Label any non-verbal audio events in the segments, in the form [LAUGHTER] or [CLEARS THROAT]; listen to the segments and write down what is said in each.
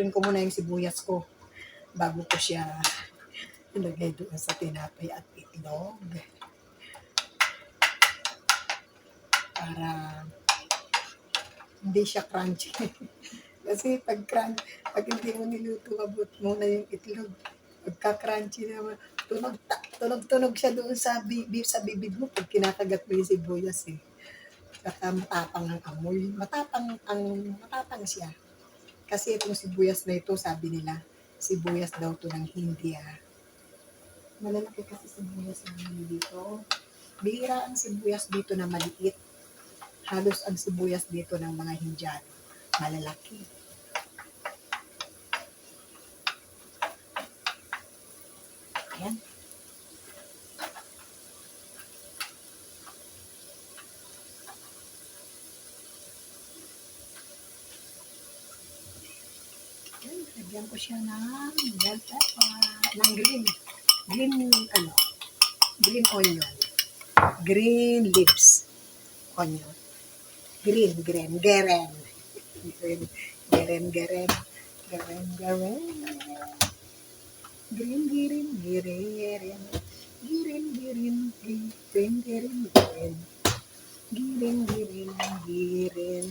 lutuin ko muna yung sibuyas ko bago ko siya ilagay doon sa tinapay at itlog. Para hindi siya crunchy. [LAUGHS] Kasi pag crunch, pag hindi mo niluto, abot muna yung itlog. Pagka-crunchy naman, tunog, ta- tunog-tunog siya doon sa, bibig, sa bibig mo pag kinakagat mo yung sibuyas eh. Saka matapang ang amoy. Matapang ang matapang siya. Kasi itong sibuyas na ito, sabi nila, sibuyas daw to ng India. Malalaki kasi sibuyas namin dito. Bihira ang sibuyas dito na maliit. Halos ang sibuyas dito ng mga Hindiano. Malalaki. Ayan, lagyan ko siya ng bell pepper, ng green. Green, ano, green onion. Green leaves onion. Green, green, geren. Green, geren, geren. Geren, geren. Green, green, green. Girin, girin, girin, girin, girin. Girin, girin, girin.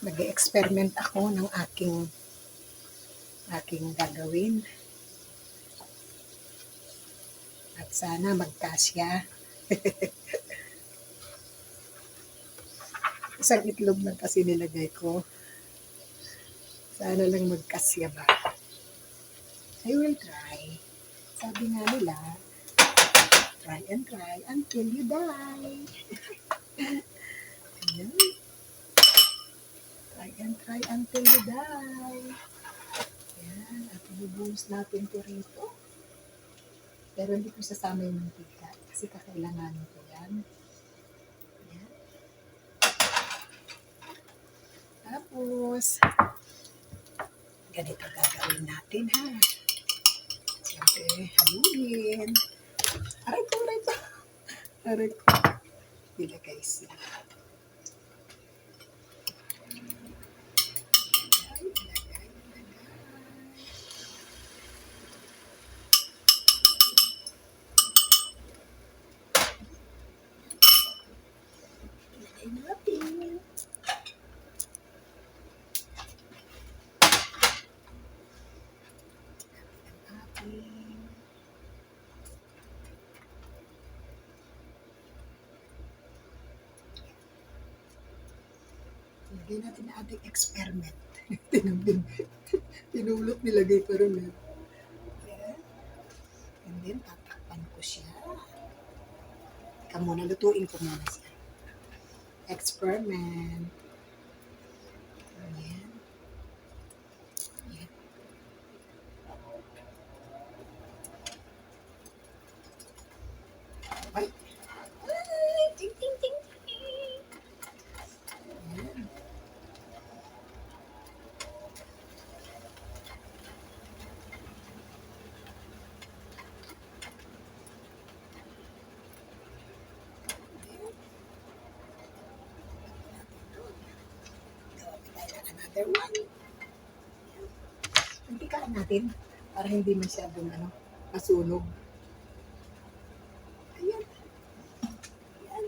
Nag-experiment ako ng aking aking gagawin. At sana magkasya. [LAUGHS] Isang itlog lang kasi nilagay ko. Sana lang magkasya ba. I will try. Sabi nga nila, try and try until you die. [LAUGHS] Ayan. Try and try until you die. Ayan. At ibubuhos natin ito rito. Pero hindi ko sasama yung mantika kasi kakailanganin ko yan. Ayan. Tapos, ganito gagawin natin ha. Siyempre, haluin. Aray ko, aray ko. Aray ko. Ilagay sila. Ilagay, ilagay, ilagay. Ilagay natin. Ating Lagay natin na ating experiment. [LAUGHS] Tinulog, tinulot nilagay pa rin. eh. Ayan. And then, tatakpan ko siya. Teka muna, lutuin ko muna siya. Experiment. Ayan. Ayan. Ay! Another one. Antikaan natin para hindi masyadong ano, masunog. Ayan. Ayan.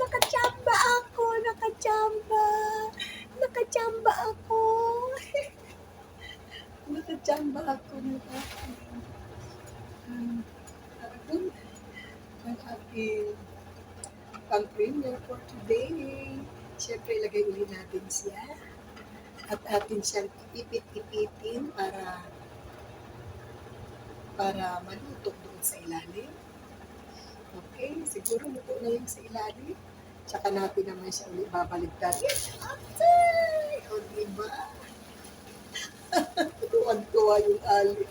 Nakachamba ako, nakachamba. Nakachamba ako. Nakachamba ako. Nakachamba. Um. Ang aking pang premiere for today. Siyempre, ilagay ulit natin siya. At atin siyang ipit-ipitin para para maluto doon sa ilalim. Okay, siguro luto na yung sa ilalim. Tsaka natin naman siya ulit babaligtad. Yes, ate! O, diba? Tuwan-tuwa yung ali.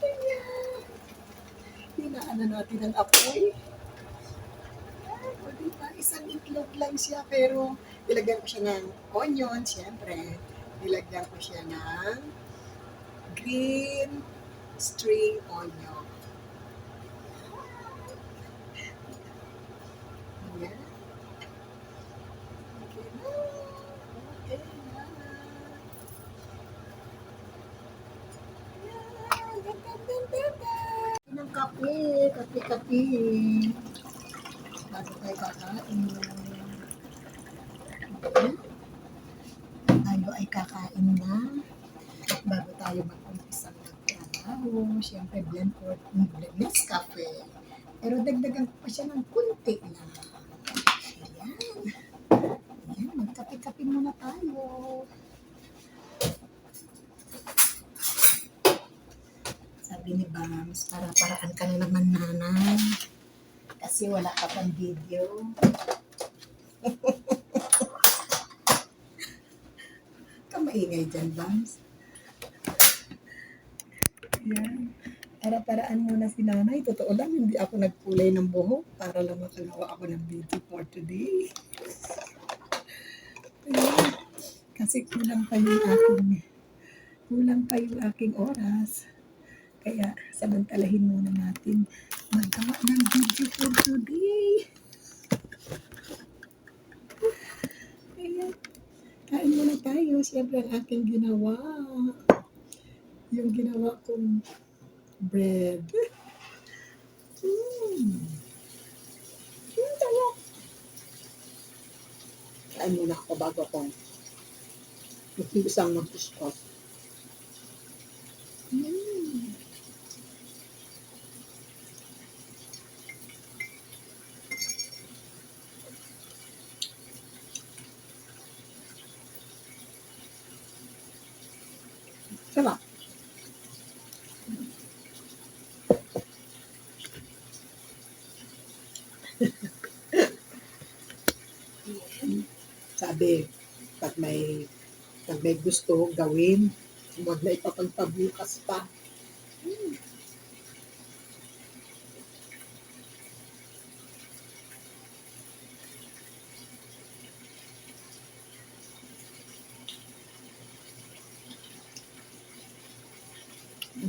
Ayan. Na natin ang apoy. Ay, o diba, isang itlog lang siya, pero nilagyan ko siya ng onion, siyempre. Nilagyan ko siya ng green string onion. Ayan. Okay na. Okay na. Ayan. Dan, dan, dan, dan, dan. Ng kape, kape. Bago tayo kakain. Okay. Tayo ay kakain na. Bago tayo mag-umpisa magtrabaho. Siyempre, blend for blend cafe. Pero dagdagan ko pa siya ng kunti lang. Ayan. Ayan, magkape-kape muna tayo. Sabi ni Bams, para-paraan ka na naman nanay. Kasi wala ka pang video. [LAUGHS] Kamaingay dyan, Bams. Ayan. Para-paraan muna si nanay. Totoo lang, hindi ako nagkulay ng buhok para lang makagawa ako ng video for today. Kasi kulang pa yung aking kulang pa yung aking oras. Kaya samantalahin muna natin magawa ng video for today. Ayan. Kain muna tayo. Siyempre ang aking ginawa. Yung ginawa kong bread. Mm. Mm, sarap. Kain muna ako bago ako mag-isang mag-discuss. Sarap. Sabi, pag may pag may gusto gawin, huwag na ipapagpabukas pa.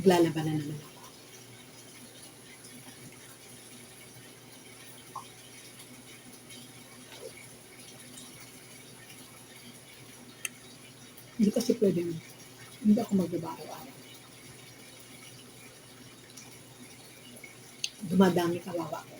Naglalaban na naman ako. Hindi kasi pwede hindi ako magbabago araw Dumadami kawawa ko.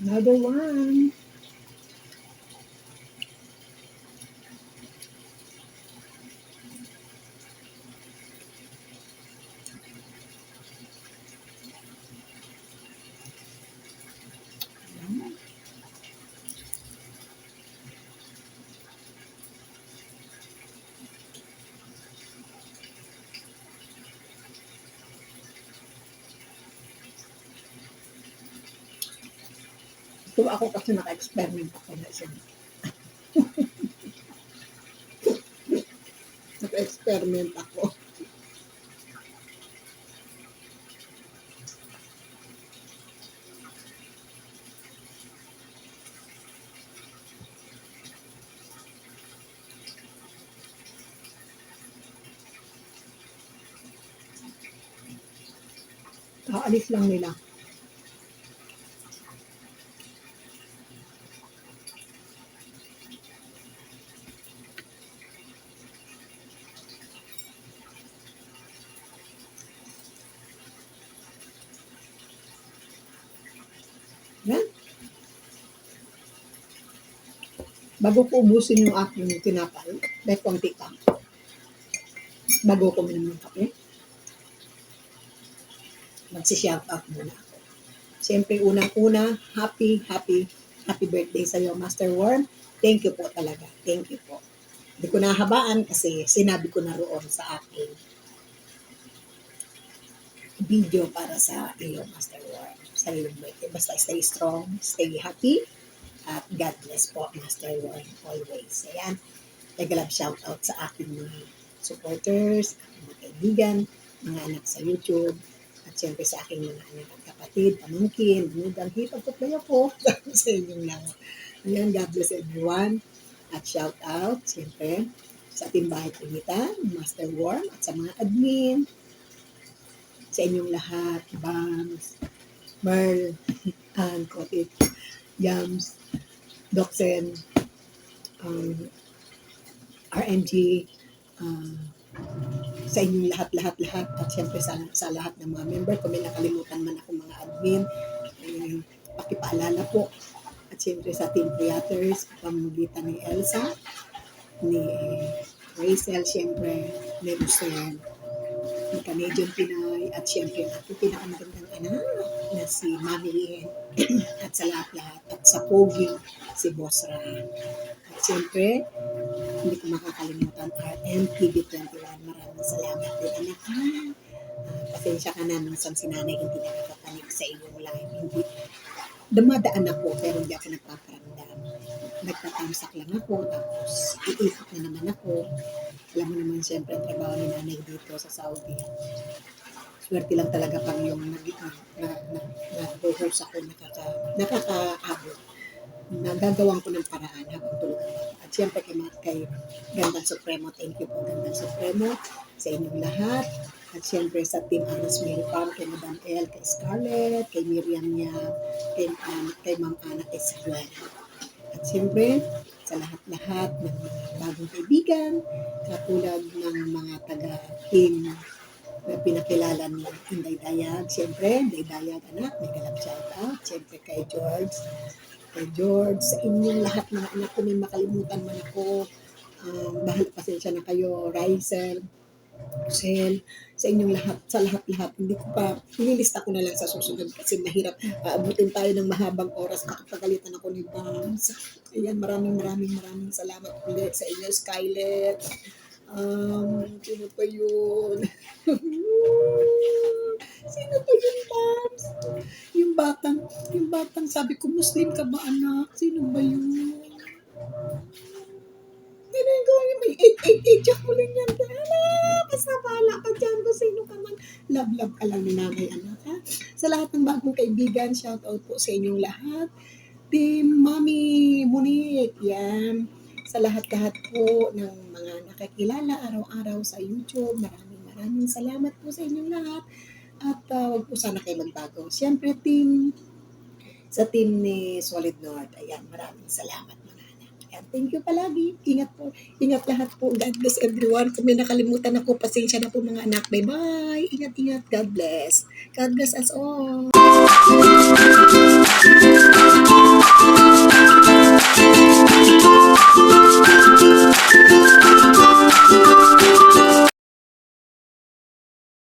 Another one. So ako kasi naka-experiment ako na siya. [LAUGHS] naka-experiment ako. Kaalis lang nila. Yan. Bago ko ubusin yung aking tinapay, may konti pa. Bago ko minum ng kape, magsi-shout out muna. Siyempre, unang-una, happy, happy, happy birthday sa iyo, Master Worm. Thank you po talaga. Thank you po. Hindi ko nahabaan kasi sinabi ko na roon sa aking video para sa iyo, Master War. Sa iyong birthday. Basta stay strong, stay happy, at God bless po, Master War, always. Ayan. Nag-love shout out sa aking mga supporters, aking mga kaibigan, mga anak sa YouTube, at syempre sa aking mga anak at kapatid, pamangkin, nugang hipag-tuklay ako [LAUGHS] sa inyong lahat. Ayan, God bless everyone. At shout out, siyempre, sa ating bahay punitan, Master Worm, at sa mga admin, sa inyong lahat, Bams, Merl, Ann, Kotit, Yams, Doxen, um, RMG, uh, sa inyong lahat, lahat, lahat, at siyempre sa, sa lahat ng mga member, kung may nakalimutan man ako mga admin, eh, pakipaalala po. At siyempre sa Team Creators, pamagitan ni Elsa, ni Rachel, siyempre, ni Lucien, ni Canadian Pinay, at siyempre ang aking pinakamagandang anak na si Mami [CLEARS THROAT] at sa lahat-lahat, at sa Pogi, si Boss Ra. At siyempre, hindi ko makakalimutan RMTV21. Maraming salamat din anak ha. Ah, pasensya ka na minsan si nanay hindi nakakapanig sa iyong live. Hindi, dumadaan ako pero hindi ako nagpaparamdam. Nagtatamsak lang ako tapos iikot na naman ako. Alam mo naman siyempre ang trabaho ni nanay dito sa Saudi. Swerte lang talaga pang yung nag na, na, na, na ako nakaka, nakakaabot nagagawan ko ng paraan habang tulog. At siyempre kay, kay Gandang Supremo, thank you po Gandang Supremo sa inyong lahat. At siyempre sa Team Anas Mary Farm, kay Madam El, kay Scarlett, kay Miriam niya, kay, um, kay Ma'am Ana Esguel. At siyempre, sa lahat-lahat ng mga bagong kaibigan, katulad ng mga taga-team pinakilala ni Inday Dayag. Siyempre, Inday Dayag anak, may galap shout out. Siyempre kay George, kay George, sa inyong lahat mga anak ko, may makalimutan man ako. Um, dahil pasensya na kayo, Rysel, Rosel, sa inyong lahat, sa lahat-lahat. Hindi ko pa, nililista ko na lang sa susunod kasi mahirap. Aabutin tayo ng mahabang oras. Makapagalitan ako ni Bams. Ayan, maraming maraming maraming salamat ulit sa inyo, Skylet. Um, sino pa yun? [LAUGHS] sino pa yun, Bams? Yung batang, yung batang sabi ko, Muslim ka ba anak? Sino ba yun? Ganun ko, yung may 888 siya ko lang yan. Ala, basta bahala ka dyan kung sino ka man. Love, love ka lang ni nanay, anak, ha? Sa lahat ng bagong kaibigan, shout out po sa inyong lahat. Team Mami Monique, yan sa lahat-lahat po ng mga nakakilala araw-araw sa YouTube. Maraming maraming salamat po sa inyong lahat. At ah, uh, wag po sana kayo magbago. Siyempre, team, sa team ni Solid North. Ayan, maraming salamat mga anak. Ayan, thank you palagi. Ingat po. Ingat lahat po. God bless everyone. Kung may nakalimutan ako, pasensya na po mga anak. Bye-bye. Ingat-ingat. God bless. God bless us all. Thank you.